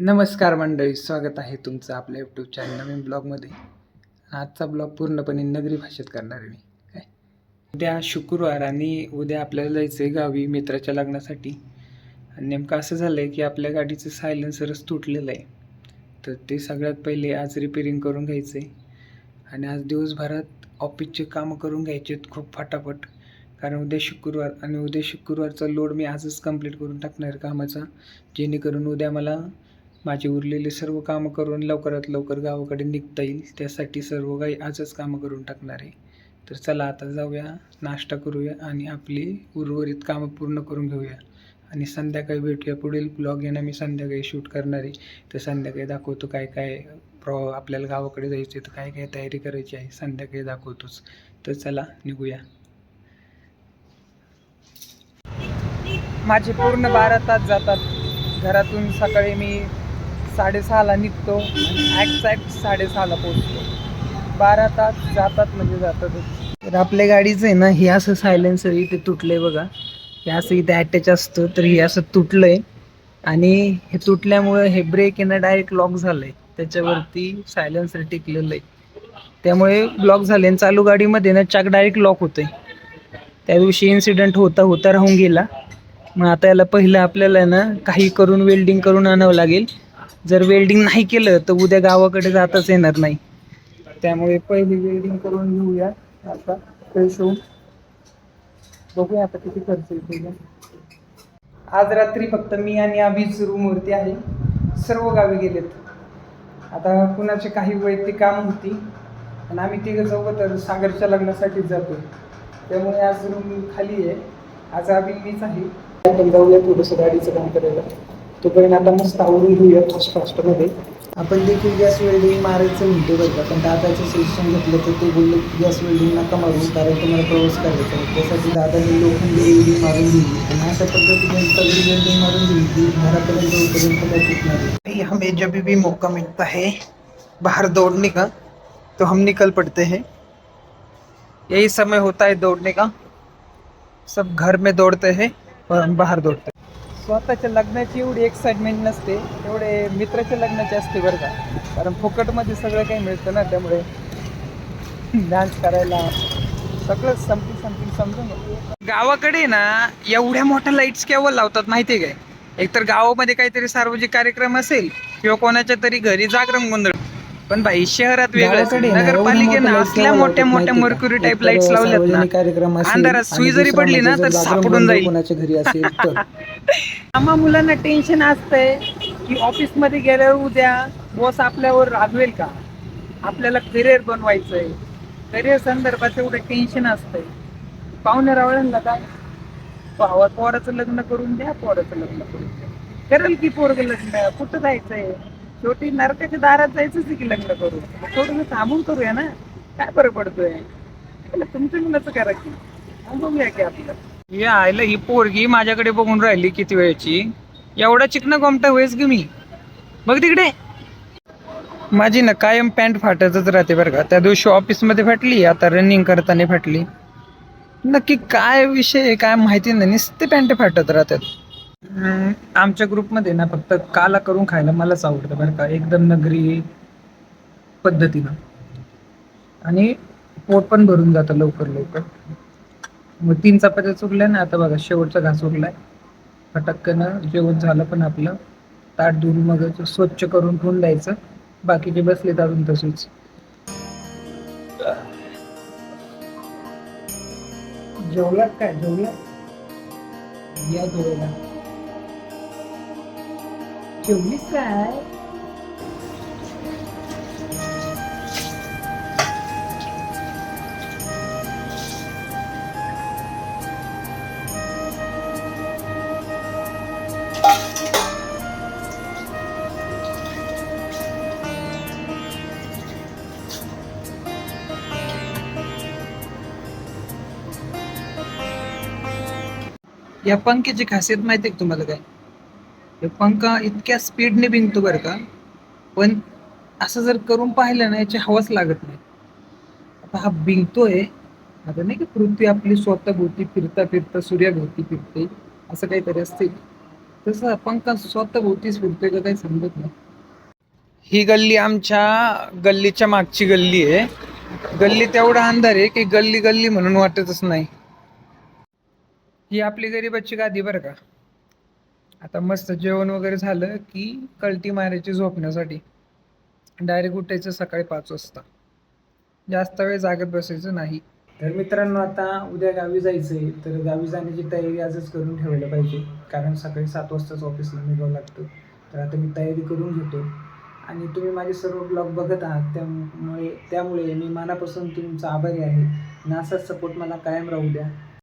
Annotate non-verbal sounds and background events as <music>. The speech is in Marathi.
नमस्कार मंडळी स्वागत आहे तुमचं आपल्या यूट्यूब चॅनल नवीन ब्लॉगमध्ये आजचा ब्लॉग पूर्णपणे नगरी भाषेत करणार आहे मी. काय? उद्या शुक्रवार आणि उद्या आपल्याला जायचं आहे गावी मित्राच्या लग्नासाठी. आणि नेमकं असं झालं आहे की आपल्या गाडीचं सायलेन्सरच तुटलेलं आहे. तर ते सगळ्यात पहिले आज रिपेरिंग करून घ्यायचं आहे आणि आज दिवसभरात ऑफिसचे कामं करून घ्यायचे आहेत खूप फटाफट. कारण उद्या शुक्रवार आणि उद्या शुक्रवारचा लोड मी आजच कंप्लीट करून टाकणार कामाचा. जेणेकरून उद्या मला माझी उरलेली सर्व कामं करून लवकरात लवकर गावाकडे निघता येईल. त्यासाठी सर्व काही आजच कामं करून टाकणार आहे. तर चला आता जाऊया नाश्ता करूया आणि आपली उर्वरित कामं पूर्ण करून घेऊया. आणि संध्याकाळी भेटूया पुढील ब्लॉग येणं मी संध्याकाळी शूट करणार आहे. तर संध्याकाळी दाखवतो काय काय प्रॉ आपल्याला गावाकडे जायचं तर काय काय तयारी करायची आहे. संध्याकाळी दाखवतोच. तर चला निघूया. माझे पूर्ण बारा तास जातात. घरातून सकाळी मी साडेसहाला निघतो ॲक्झॅक्ट साडेसहाला पोचतो बारा तास जातात म्हणजे जातातच तर आपल्या गाडीचं आहे ना हे असं सायलेन्सर इथे तुटलंय बघा. हे असं इथे अटॅच असतं तर हे असं तुटलंय. आणि हे तुटल्यामुळे हे ब्रेक आहे ना डायरेक्ट लॉक झालंय. त्याच्यावरती सायलेन्सर टिकलेलं आहे. त्यामुळे ब्लॉक झाले आणि चालू गाडीमध्ये ना चाक डायरेक्ट लॉक होते त्या दिवशी इन्सिडेंट होता होता राहून गेला. मग आता याला पहिलं आपल्याला ना काही करून वेल्डिंग करून आणावं लागेल. जर वेल्डिंग नाही केलं तर उद्या गावाकडे जाताच येणार नाही. त्यामुळे पहिली वेल्डिंग करून घेऊया. आता फ्रेश होऊन बघूया आता किती खर्च येतो आज रात्री फक्त मी आणि अभिज रूमवरती आहे. सर्व गावी गेलेत. आता कुणाचे काही वैयक्तिक काम होती आणि आम्ही तिघं जाऊ तर सागरच्या लग्नासाठीच जातोय. त्यामुळे आज रूम खाली आहे. आज आम्ही मीच आहे. आपण जाऊया थोडंसं गाडीचं काम करायला. तोपर्यंत आता मस्त आवरून घेऊया फास्ट फास्टमध्ये आपण देखील गॅस वेल्डिंग मारायचं म्हणतो बरं का, पण दादाचं सजेशन घेतलं तर ते बोलले की गॅस वेल्डिंग नका मारू, कारण तुम्हाला प्रवास करायचा त्यासाठी दादाने लोखंडी वेल्डिंग मारून दिली. आणि अशा पद्धतीने तगडी वेल्डिंग मारून दिली की घरापर्यंत होईपर्यंत काय टिकणार हमें जब भी मौका मिलता है बाहर दौड़ने का तो हम निकल पड़ते हैं. यही समय होता है दौड़ने का. सब घर में दौड़ते हैं और हम बाहर दौड़ते हैं. स्वतःच्या लग्नाची एवढी एक्साइटमेंट नसते. एवढे मित्राच्या लग्नाची असते बरं का. कारण फुकटमध्ये सगळं काही मिळतं ना त्यामुळे डान्स करायला सगळं समथिंग समथिंग समजून गावाकडे ना एवढ्या मोठ्या लाईट्स केव्हा लावतात माहिती आहे काय? एकतर गावामध्ये काहीतरी सार्वजनिक कार्यक्रम असेल किंवा कोणाच्या तरी घरी जागरण गोंधळ. पण भाई शहरात वेगळं नगरपालिकेनं असल्या मोठ्या मोठ्या मर्क्युरी टाईप लाईट्स लावल्यात ना. अंधारात सुई जरी पडली ना तर सापडून जाईल. कोणाच्या घरी असेल तर. <laughs> आम्हा मुलांना टेन्शन असतंय की ऑफिसमध्ये गेल्यावर उद्या बॉस आपल्यावर रागवेल का? आपल्याला करिअर बनवायचंय. करिअर संदर्भात एवढं टेन्शन असतंय. पाहुणे रावळ्यांना काय भावा पोराचं लग्न करून द्या पोराचं लग्न करून द्या. करेल की पोरग लग्न? कुठं जायचंय? शेवटी नरकाच्या दारात जायचंच की लग्न करू? थोडं थांबून करूया ना? काय बरं पडतोय? तुमच्या मुलाचं करा की. थांबूया की आपलं. या आयला ही पोरगी माझ्याकडे बघून राहिली किती वेळची? एवढा चिकना गोमटा होईस ग मी. बघ तिकडे. माझी ना कायम पॅन्ट फाटतच राहते बरं का. त्या दिवशी ऑफिसमध्ये फाटली आता रनिंग करताना फाटली. नक्की काय विषय आहे, काय माहिती नाही नुसते पॅन्ट फाटत राहतात. हम्म, आमच्या ग्रुपमध्ये ना फक्त काला करून खायला मलाच आवडतं बरं का. एकदम नगरी पद्धतीनं. आणि पोट पण भरून जातं लवकर लवकर. मग तीन चपात्या चुकल्या ना आता बघा शेवटचा घास उरलाय. फटक्कनं जेवण झालं पण आपलं. ताट धुवून मग स्वच्छ करून ठेवून द्यायचं. बाकीचे बसलेत अजून तसेच. जेवलात काय? जेवलात? या जेवायला जेवलीस काय या पंख्याची खासियत माहिती आहे तुम्हाला काय? हे पंखा इतक्या स्पीडने बिनतो बरं का. पण असं जर करून पाहिलं ना याची हवाच लागत नाही. आता हा बिंकतोय आता नाही की पृथ्वी आपली स्वतः भोवती फिरता फिरता सूर्याभोवती फिरते असं काहीतरी असते तसं पंख स्वतःभोवतीच फिरतोय का काही समजत नाही. ही गल्ली आमच्या गल्लीच्या मागची गल्ली आहे. गल्ली तेवढा अंधार आहे की गल्ली गल्ली म्हणून वाटतच नाही. ही आपली गरीबाची गादी बरं का. आता मस्त जेवण वगैरे झालं की कल्टी मारायची झोपण्यासाठी. डायरेक्ट उठायचं सकाळी पाच वाजता. जास्त वेळ जागत बसायचं नाही. तर मित्रांनो आता उद्या गावी जायचं आहे तर गावी जाण्याची तयारी आजच करून ठेवायला पाहिजे. कारण सकाळी सात वाजताच ऑफिसला निघावं लागतं. तर आता मी तयारी करून घेतो. आणि तुम्ही माझे सर्व ब्लॉग बघत आहात. त्यामुळे त्यामुळे मी मनापासून तुमचा आभारी आहे. आणि असाच सपोर्ट मला कायम राहू द्या.